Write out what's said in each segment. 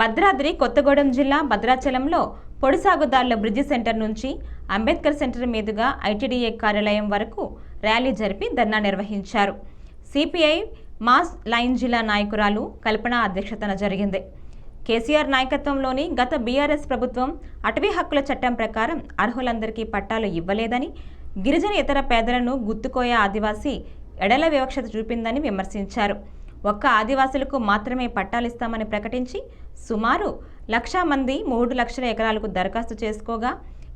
భద్రాద్రి కొత్తగూడెం జిల్లా భద్రాచలంలో పొడి సాగుదారుల బ్రిడ్జి సెంటర్ నుంచి అంబేద్కర్ సెంటర్ మీదుగా ఐటీడీఏ కార్యాలయం వరకు ర్యాలీ జరిపి ధర్నా నిర్వహించారు. సిపిఐ మాస్ లైన్ జిల్లా నాయకురాలు కల్పన అధ్యక్షతన జరిగింది. కేసీఆర్ నాయకత్వంలోని గత బీఆర్ఎస్ ప్రభుత్వం అటవీ హక్కుల చట్టం ప్రకారం అర్హులందరికీ పట్టాలు ఇవ్వలేదని గిరిజన ఇతర పేదలను గుర్తుకోయే ఆదివాసీ ఎడల వివక్షత చూపిందని విమర్శించారు. ఒక్క ఆదివాసులకు మాత్రమే పట్టాలిస్తామని ప్రకటించి సుమారు లక్షా మంది మూడు లక్షల ఎకరాలకు దరఖాస్తు చేసుకోగా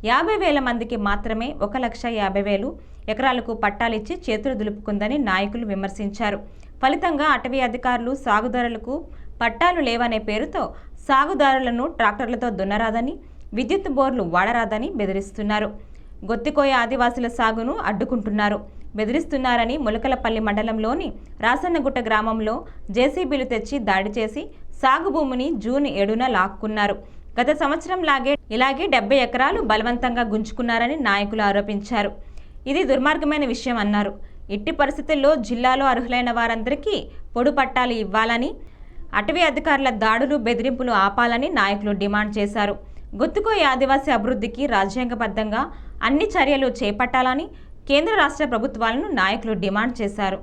యాభై వేల మందికి మాత్రమే ఒక లక్ష యాభై వేలు ఎకరాలకు పట్టాలిచ్చి చేతులు దులుపుకుందని నాయకులు విమర్శించారు. ఫలితంగా అటవీ అధికారులు సాగుదారులకు పట్టాలు లేవనే పేరుతో సాగుదారులను ట్రాక్టర్లతో దున్నరాదని విద్యుత్ బోర్లు వాడరాదని బెదిరిస్తున్నారు. గొత్తికోయ ఆదివాసుల సాగును అడ్డుకుంటున్నారు. బెదిరిస్తున్నారని ములకలపల్లి మండలంలోని రాసన్నగుట్ట గ్రామంలో జేసీబీలు తెచ్చి దాడి చేసి సాగు భూమిని జూన్ ఏడున లాక్కున్నారు. గత సంవత్సరం లాగే ఇలాగే డెబ్బై ఎకరాలు బలవంతంగా గుంజుకున్నారని నాయకులు ఆరోపించారు. ఇది దుర్మార్గమైన విషయం అన్నారు. ఇట్టి పరిస్థితుల్లో జిల్లాలో అర్హులైన వారందరికీ పొడు పట్టాలు ఇవ్వాలని అటవీ అధికారుల దాడులు బెదిరింపులు ఆపాలని నాయకులు డిమాండ్ చేశారు. గుర్తుకోయి ఆదివాసీ అభివృద్ధికి రాజ్యాంగబద్ధంగా అన్ని చర్యలు చేపట్టాలని కేంద్ర రాష్ట్ర ప్రభుత్వాలను నాయకులు డిమాండ్ చేశారు.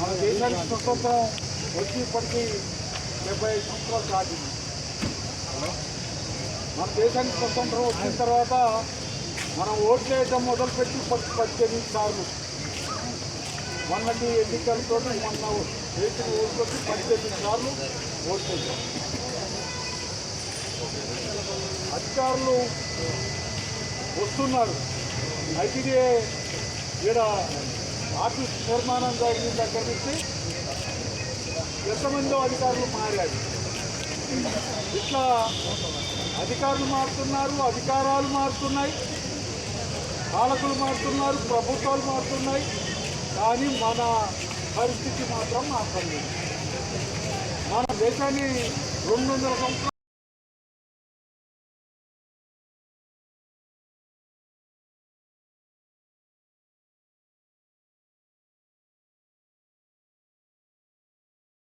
మన దేశానికి స్వతంత్రం వచ్చి ఇప్పటికీ డెబ్బై ఐదు సంవత్సరాలు దాటింది. మన దేశానికి స్వతంత్రం వచ్చిన తర్వాత మనం ఓట్లు వేయడం మొదలుపెట్టి పది పద్దెనిమిది సార్లు. మొన్నటి ఎన్నికలతో మొన్న వేసిన ఓట్లకి పద్దెనిమిది సార్లు ఓట్లు వేసాం అధికారులు వస్తున్నారు. అయితే ఇక్కడ ఆఫీస్ నిర్మాణం జరిగిన దగ్గర నుంచి ఎంతమందో అధికారులు మారారు. ఇట్లా అధికారులు మారుతున్నారు అధికారాలు మారుతున్నాయి పాలకులు మారుతున్నారు ప్రభుత్వాలు మారుతున్నాయి కానీ మన పరిస్థితి మాత్రం మాత్రం లేదు. మన దేశాన్ని రెండు వందల సంవత్సరాలు